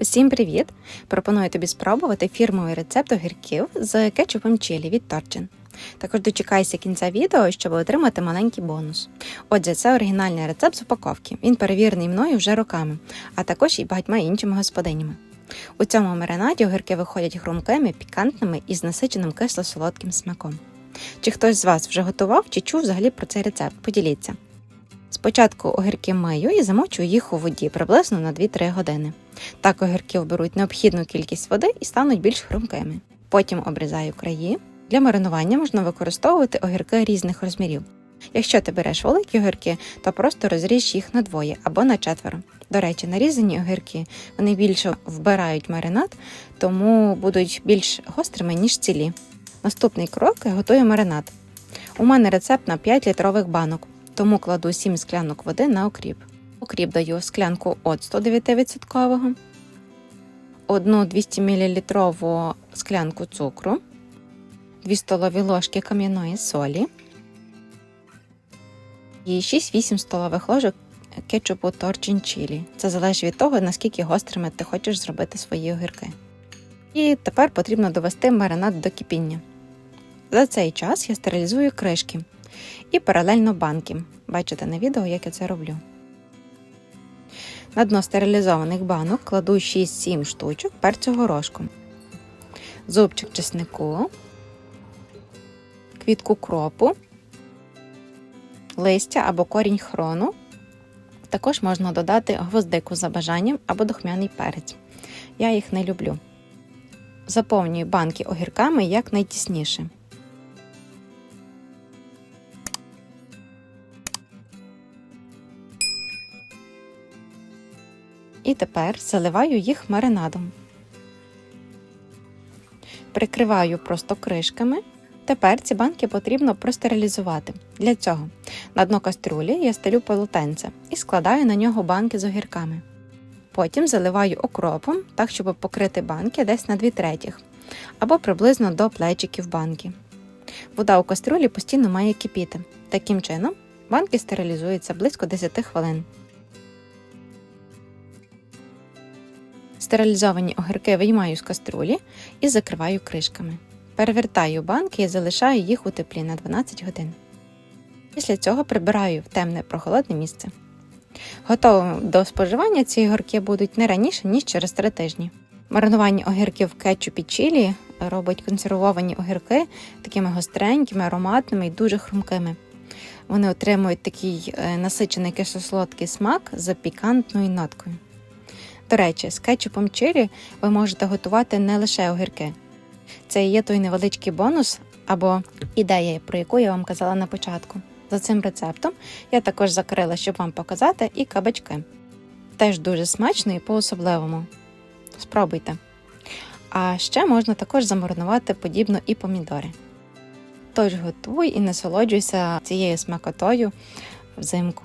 Усім привіт! Пропоную тобі спробувати фірмовий рецепт огірків з кетчупом чилі від Торчин. Також дочекайся кінця відео, щоб отримати маленький бонус. Отже, це оригінальний рецепт з упаковки. Він перевірений мною вже роками, а також і багатьма іншими господинями. У цьому маринаді огірки виходять хрумкими, пікантними і з насиченим кисло-солодким смаком. Чи хтось з вас вже готував чи чув взагалі про цей рецепт? Поділіться. Спочатку огірки мию і замочую їх у воді приблизно на 2-3 години. Так огірки оберуть необхідну кількість води і стануть більш хрумкими. Потім обрізаю краї. Для маринування можна використовувати огірки різних розмірів. Якщо ти береш великі огірки, то просто розріж їх на двоє або на четверо. До речі, нарізані огірки вони більше вбирають маринад, тому будуть більш гострими, ніж цілі. Наступний крок готую маринад. У мене рецепт на 5 літрових банок, тому кладу 7 склянок води на окріп. Окріп даю склянку оцту 9%, одну 200 мл склянку цукру, 2 столові ложки кам'яної солі і 6-8 столових ложок кетчупу торчин чилі. Це залежить від того, наскільки гострими ти хочеш зробити свої огірки. І тепер потрібно довести маринад до кипіння. За цей час я стерилізую кришки і паралельно банки. Бачите на відео, як я це роблю. На дно стерилізованих банок кладу 6-7 штучок перцю горошком, зубчик чеснику, квітку кропу, листя або корінь хрону. Також можна додати гвоздику за бажанням або духмяний перець. Я їх не люблю. Заповнюю банки огірками якнайтісніше. І тепер заливаю їх маринадом. Прикриваю просто кришками. Тепер ці банки потрібно простерилізувати. Для цього на дно каструлі я стелю полотенце і складаю на нього банки з огірками. Потім заливаю окропом, так, щоб покрити банки десь на 2 третіх, або приблизно до плечиків банки. Вода у каструлі постійно має кипіти. Таким чином, банки стерилізуються близько 10 хвилин. Стерилізовані огірки виймаю з каструлі і закриваю кришками. Перевертаю банки і залишаю їх у теплі на 12 годин. Після цього прибираю в темне прохолодне місце. Готовими до споживання ці огірки будуть не раніше, ніж через 3 тижні. Маринування огірків в кетчупі чилі робить консервовані огірки такими гостренькими, ароматними і дуже хрумкими. Вони отримують такий е, насичений кисло-солодкий смак з пікантною ноткою. До речі, з кетчупом чилі ви можете готувати не лише огірки. Це є той невеличкий бонус або ідея, про яку я вам казала на початку. За цим рецептом я також закрила, щоб вам показати, і кабачки. Теж дуже смачно і по-особливому. Спробуйте. А ще можна також замаринувати подібно і помідори. Тож готуй і насолоджуйся цією смакотою взимку.